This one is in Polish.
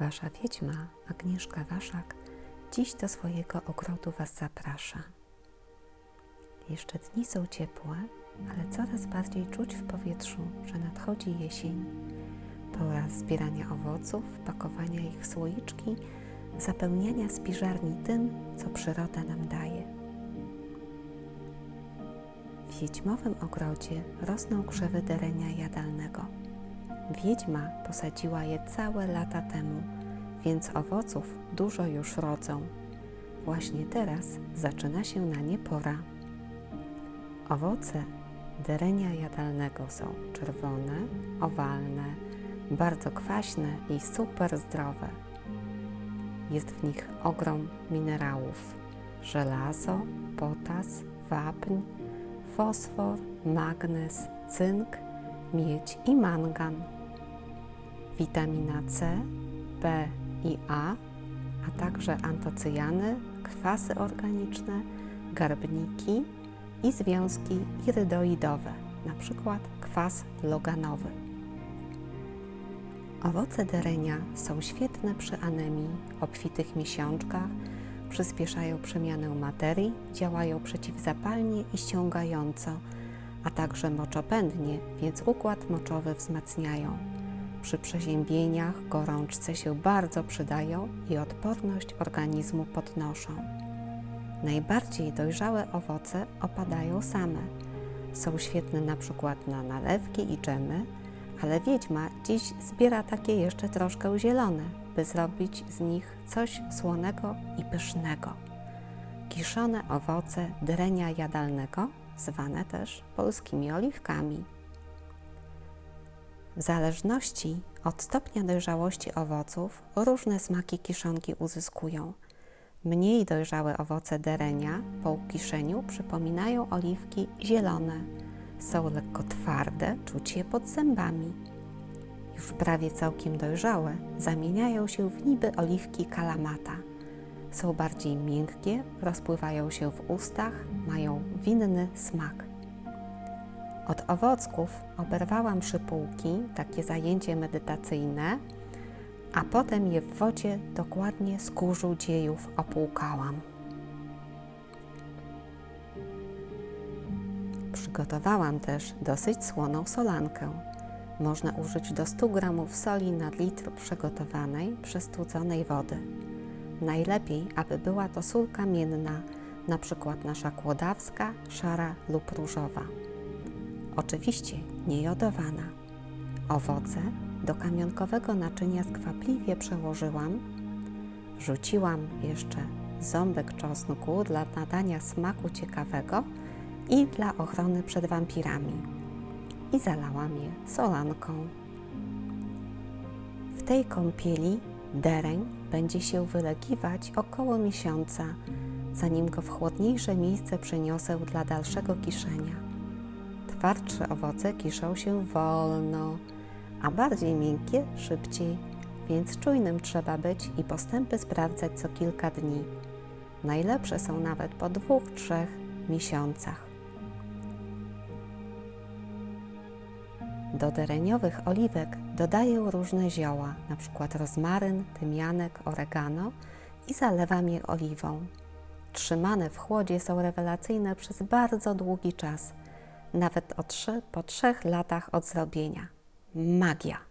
Wasza wiedźma, Agnieszka Waszak, dziś do swojego ogrodu Was zaprasza. Jeszcze dni są ciepłe, ale coraz bardziej czuć w powietrzu, że nadchodzi jesień. Pora zbierania owoców, pakowania ich w słoiczki, zapełniania spiżarni tym, co przyroda nam daje. W wiedźmowym ogrodzie rosną krzewy derenia jadalnego. Wiedźma posadziła je całe lata temu, więc owoców dużo już rodzą. Właśnie teraz zaczyna się na nie pora. Owoce derenia jadalnego są czerwone, owalne, bardzo kwaśne i super zdrowe. Jest w nich ogrom minerałów: żelazo, potas, wapń, fosfor, magnez, cynk, miedź i mangan. Witamina C, B i A, a także antocyjany, kwasy organiczne, garbniki i związki irydoidowe, np. kwas loganowy. Owoce derenia są świetne przy anemii, obfitych miesiączkach, przyspieszają przemianę materii, działają przeciwzapalnie i ściągająco, a także moczopędnie, więc układ moczowy wzmacniają. Przy przeziębieniach, gorączce się bardzo przydają i odporność organizmu podnoszą. Najbardziej dojrzałe owoce opadają same. Są świetne na przykład na nalewki i dżemy, ale wiedźma dziś zbiera takie jeszcze troszkę zielone, by zrobić z nich coś słonego i pysznego. Kiszone owoce drenia jadalnego, zwane też polskimi oliwkami. W zależności od stopnia dojrzałości owoców różne smaki kiszonki uzyskują. Mniej dojrzałe owoce derenia po ukiszeniu przypominają oliwki zielone. Są lekko twarde, czuć je pod zębami. Już prawie całkiem dojrzałe zamieniają się w niby oliwki kalamata. Są bardziej miękkie, rozpływają się w ustach, mają winny smak. Od owocków oberwałam szypułki, takie zajęcie medytacyjne, a potem je w wodzie dokładnie z kurzu dziejów opłukałam. Przygotowałam też dosyć słoną solankę. Można użyć do 100 g soli na litr przygotowanej, przestudzonej wody. Najlepiej, aby była to sól kamienna, na przykład nasza kłodawska, szara lub różowa. Oczywiście nie jodowana. Owoce do kamionkowego naczynia skwapliwie przełożyłam, wrzuciłam jeszcze ząbek czosnku dla nadania smaku ciekawego i dla ochrony przed wampirami i zalałam je solanką. W tej kąpieli dereń będzie się wylegiwać około miesiąca, zanim go w chłodniejsze miejsce przeniosę dla dalszego kiszenia. Twardsze owoce kiszą się wolno, a bardziej miękkie szybciej, więc czujnym trzeba być i postępy sprawdzać co kilka dni. Najlepsze są nawet po dwóch, trzech miesiącach. Do dereniowych oliwek dodaję różne zioła, np. rozmaryn, tymianek, oregano i zalewam je oliwą. Trzymane w chłodzie są rewelacyjne przez bardzo długi czas, nawet o 3 po trzech latach od zrobienia. Magia!